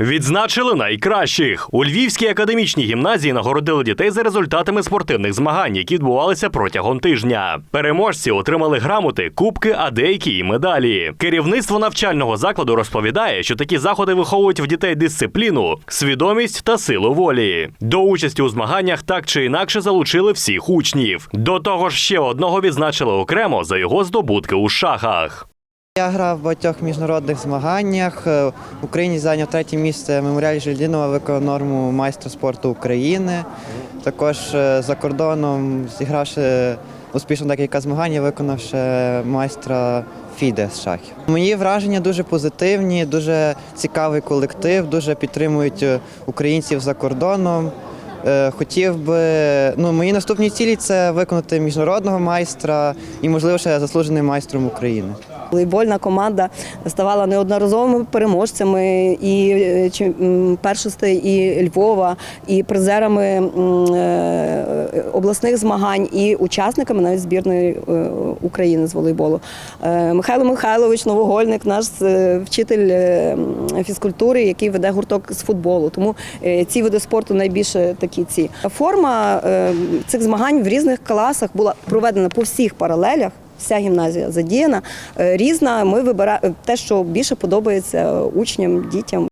Відзначили найкращих у Львівській академічній гімназії нагородили дітей за результатами спортивних змагань, які відбувалися протягом тижня. Переможці отримали грамоти, кубки, а деякі і медалі. Керівництво навчального закладу розповідає, що такі заходи виховують в дітей дисципліну, свідомість та силу волі. До участі у змаганнях так чи інакше залучили всіх учнів. До того ж, ще одного відзначили окремо за його здобутки у шахах. Я грав в багатьох міжнародних змаганнях. Е, В Україні зайняв третє місце меморіаль Жильдінова, виконав норму майстра спорту України. Також е, за кордоном, зігравши успішно декілька змагань, я виконав ще майстра Фіде з шахів. Мої враження дуже позитивні, дуже цікавий колектив, дуже підтримують е, українців за кордоном. Е, Хотів би, ну, мої наступні цілі це виконати міжнародного майстра і, можливо, ще заслуженим майстром України. Волейбольна команда ставала неодноразовими переможцями і е, першостей і Львова, і призерами е, обласних змагань, і учасниками навіть збірної е, України з волейболу. Е, Михайло Михайлович Новогольник, наш е, вчитель е, фізкультури, який веде гурток з футболу. Тому е, ці види спорту найбільше такі ці. Форма е, цих змагань в різних класах була проведена по всіх паралелях. Вся гімназія задіяна Е, різна. Ми вибираємо те, що більше подобається учням, дітям.